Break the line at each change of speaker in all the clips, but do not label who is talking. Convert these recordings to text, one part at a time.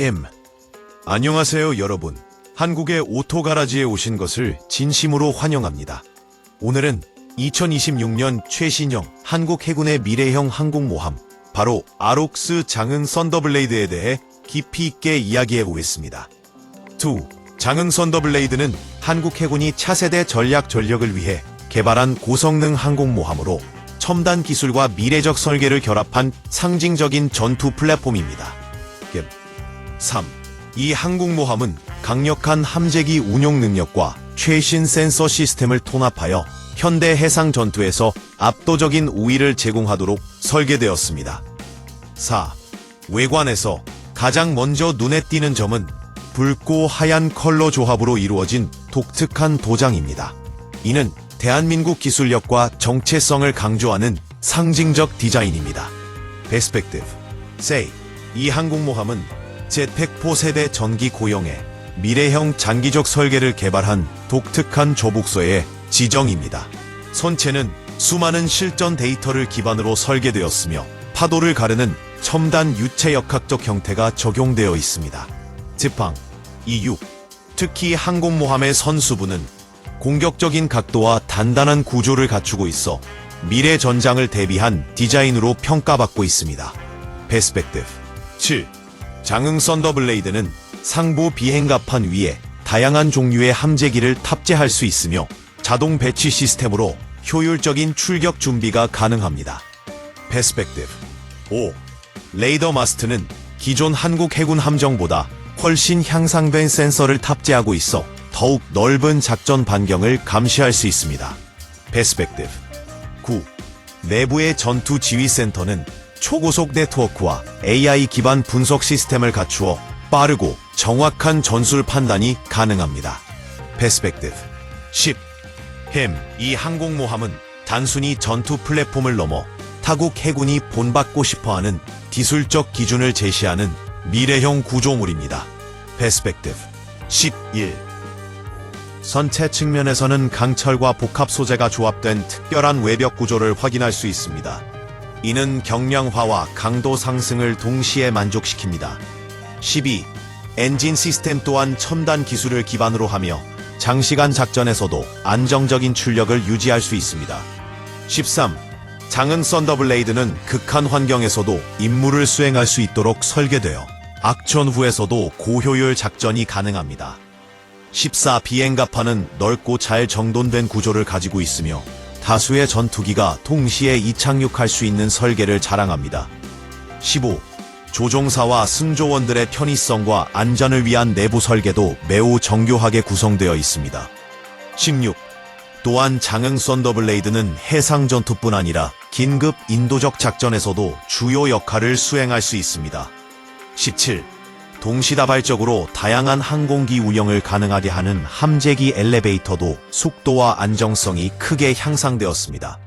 M. 안녕하세요, 여러분. 한국의 오토 가라지에 오신 것을 진심으로 환영합니다. 오늘은 2026년 최신형 한국 해군의 미래형 항공모함, 바로 아록스 장흥 썬더블레이드에 대해 깊이 있게 이야기해 보겠습니다. 2. 장흥 썬더블레이드는 한국 해군이 차세대 전략 전력을 위해 개발한 고성능 항공모함으로 첨단 기술과 미래적 설계를 결합한 상징적인 전투 플랫폼입니다. 3. 이 항공모함은 강력한 함재기 운용 능력과 최신 센서 시스템을 통합하여 현대 해상 전투에서 압도적인 우위를 제공하도록 설계되었습니다. 4. 외관에서 가장 먼저 눈에 띄는 점은 붉고 하얀 컬러 조합으로 이루어진 독특한 도장입니다. 이는 대한민국 기술력과 정체성을 강조하는 상징적 디자인입니다. 베스펙티브 세이 이 항공모함은 제팩포 세대 전기 고용에 미래형 장기적 설계를 개발한 독특한 조북소의 지정입니다. 선체는 수많은 실전 데이터를 기반으로 설계되었으며 파도를 가르는 첨단 유체 역학적 형태가 적용되어 있습니다. 지팡, 이륙, 특히 항공모함의 선수부는 공격적인 각도와 단단한 구조를 갖추고 있어 미래 전장을 대비한 디자인으로 평가받고 있습니다. 베스펙티브 7. 장흥 썬더블레이드는 상부 비행갑판 위에 다양한 종류의 함재기를 탑재할 수 있으며 자동 배치 시스템으로 효율적인 출격 준비가 가능합니다. 베스펙티브 5. 레이더 마스트는 기존 한국 해군 함정보다 훨씬 향상된 센서를 탑재하고 있어 더욱 넓은 작전 반경을 감시할 수 있습니다. 베스펙티브 9. 내부의 전투 지휘센터는 초고속 네트워크와 AI 기반 분석 시스템을 갖추어 빠르고 정확한 전술 판단이 가능합니다. 베스펙티브 10. 햄, 이 항공모함은 단순히 전투 플랫폼을 넘어 타국 해군이 본받고 싶어하는 기술적 기준을 제시하는 미래형 구조물입니다. 베스펙티브 11. 선체 측면에서는 강철과 복합 소재가 조합된 특별한 외벽 구조를 확인할 수 있습니다. 이는 경량화와 강도 상승을 동시에 만족시킵니다. 12. 엔진 시스템 또한 첨단 기술을 기반으로 하며 장시간 작전에서도 안정적인 출력을 유지할 수 있습니다. 13. 장은 썬더블레이드는 극한 환경에서도 임무를 수행할 수 있도록 설계되어 악천 후에서도 고효율 작전이 가능합니다. 14. 비행갑판은 넓고 잘 정돈된 구조를 가지고 있으며 다수의 전투기가 동시에 이착륙할 수 있는 설계를 자랑합니다. 15. 조종사와 승조원들의 편의성과 안전을 위한 내부 설계도 매우 정교하게 구성되어 있습니다. 16. 또한 장흥 썬더블레이드는 해상 전투뿐 아니라 긴급 인도적 작전에서도 주요 역할을 수행할 수 있습니다. 17. 동시다발적으로 다양한 항공기 운영을 가능하게 하는 함재기 엘리베이터도 속도와 안정성이 크게 향상되었습니다.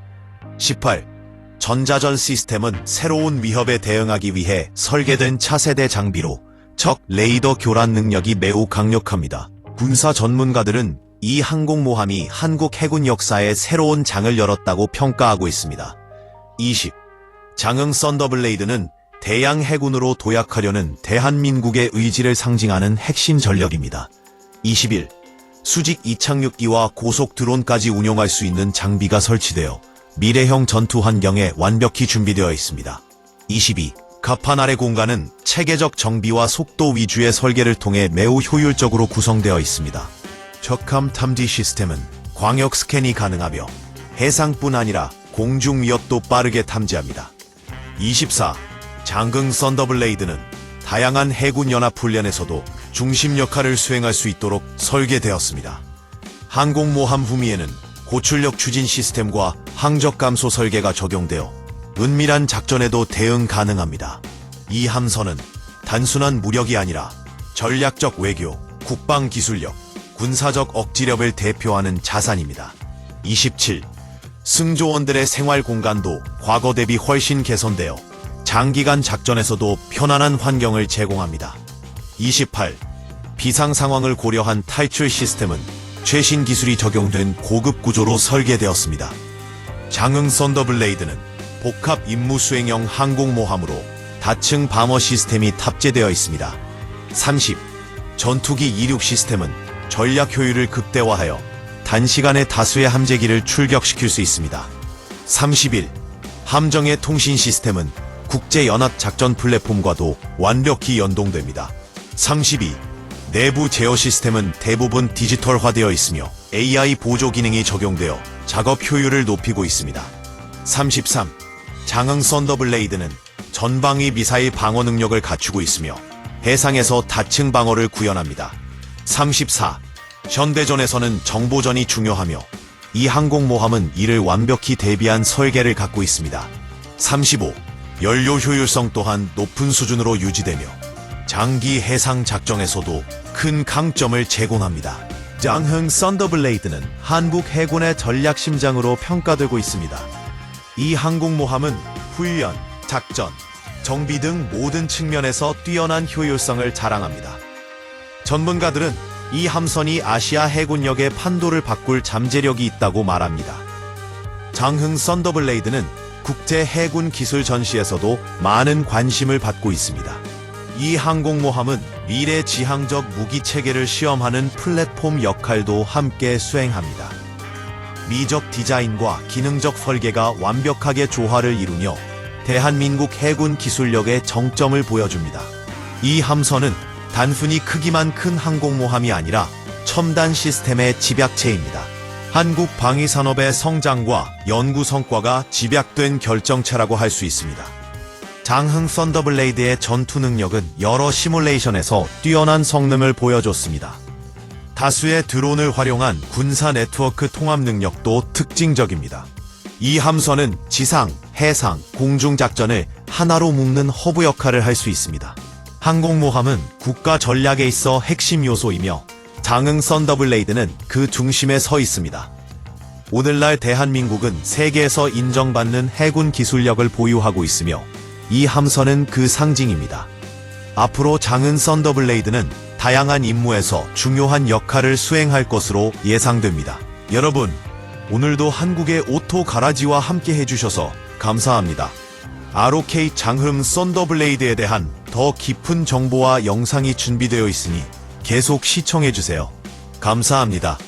18. 전자전 시스템은 새로운 위협에 대응하기 위해 설계된 차세대 장비로 적 레이더 교란 능력이 매우 강력합니다. 군사 전문가들은 이 항공모함이 한국 해군 역사에 새로운 장을 열었다고 평가하고 있습니다. 20. 장흥 썬더블레이드는 대양 해군으로 도약하려는 대한민국의 의지를 상징하는 핵심 전력입니다. 21. 수직 이착륙기와 고속 드론까지 운용할 수 있는 장비가 설치되어 미래형 전투 환경에 완벽히 준비되어 있습니다. 22. 갑판 아래 공간은 체계적 정비와 속도 위주의 설계를 통해 매우 효율적으로 구성되어 있습니다. 적함 탐지 시스템은 광역 스캔이 가능하며 해상뿐 아니라 공중 위협도 빠르게 탐지합니다. 24. 장흥 썬더블레이드는 다양한 해군 연합 훈련에서도 중심 역할을 수행할 수 있도록 설계되었습니다. 항공모함 후미에는 고출력 추진 시스템과 항적 감소 설계가 적용되어 은밀한 작전에도 대응 가능합니다. 이 함선은 단순한 무력이 아니라 전략적 외교, 국방 기술력, 군사적 억지력을 대표하는 자산입니다. 27. 승조원들의 생활 공간도 과거 대비 훨씬 개선되어 장기간 작전에서도 편안한 환경을 제공합니다. 28. 비상 상황을 고려한 탈출 시스템은 최신 기술이 적용된 고급 구조로 설계되었습니다. 장흥 썬더블레이드는 복합 임무 수행형 항공모함으로 다층 방어 시스템이 탑재되어 있습니다. 30. 전투기 이륙 시스템은 전략 효율을 극대화하여 단시간에 다수의 함재기를 출격시킬 수 있습니다. 31. 함정의 통신 시스템은 국제연합 작전 플랫폼과도 완벽히 연동됩니다. 32. 내부 제어 시스템은 대부분 디지털화되어 있으며 AI 보조 기능이 적용되어 작업 효율을 높이고 있습니다. 33. 장흥 썬더블레이드는 전방위 미사일 방어 능력을 갖추고 있으며 해상에서 다층 방어를 구현합니다. 34. 현대전에서는 정보전이 중요하며 이 항공모함은 이를 완벽히 대비한 설계를 갖고 있습니다. 35. 연료 효율성 또한 높은 수준으로 유지되며 장기 해상 작전에서도 큰 강점을 제공합니다. 장흥 썬더블레이드는 한국 해군의 전략 심장으로 평가되고 있습니다. 이 항공모함은 훈련, 작전, 정비 등 모든 측면에서 뛰어난 효율성을 자랑합니다. 전문가들은 이 함선이 아시아 해군력의 판도를 바꿀 잠재력이 있다고 말합니다. 장흥 썬더블레이드는 국제 해군 기술 전시에서도 많은 관심을 받고 있습니다. 이 항공모함은 미래 지향적 무기 체계를 시험하는 플랫폼 역할도 함께 수행합니다. 미적 디자인과 기능적 설계가 완벽하게 조화를 이루며 대한민국 해군 기술력의 정점을 보여줍니다. 이 함선은 단순히 크기만 큰 항공모함이 아니라 첨단 시스템의 집약체입니다. 한국 방위산업의 성장과 연구 성과가 집약된 결정체라고 할 수 있습니다. 장흥 썬더블레이드의 전투 능력은 여러 시뮬레이션에서 뛰어난 성능을 보여줬습니다. 다수의 드론을 활용한 군사 네트워크 통합 능력도 특징적입니다. 이 함선은 지상, 해상, 공중 작전을 하나로 묶는 허브 역할을 할 수 있습니다. 항공모함은 국가 전략에 있어 핵심 요소이며 장흥 썬더블레이드는 그 중심에 서 있습니다. 오늘날 대한민국은 세계에서 인정받는 해군 기술력을 보유하고 있으며 이 함선은 그 상징입니다. 앞으로 장은 썬더블레이드는 다양한 임무에서 중요한 역할을 수행할 것으로 예상됩니다. 여러분, 오늘도 한국의 오토 가라지와 함께 해주셔서 감사합니다. ROK 장흠 썬더블레이드에 대한 더 깊은 정보와 영상이 준비되어 있으니 계속 시청해주세요. 감사합니다.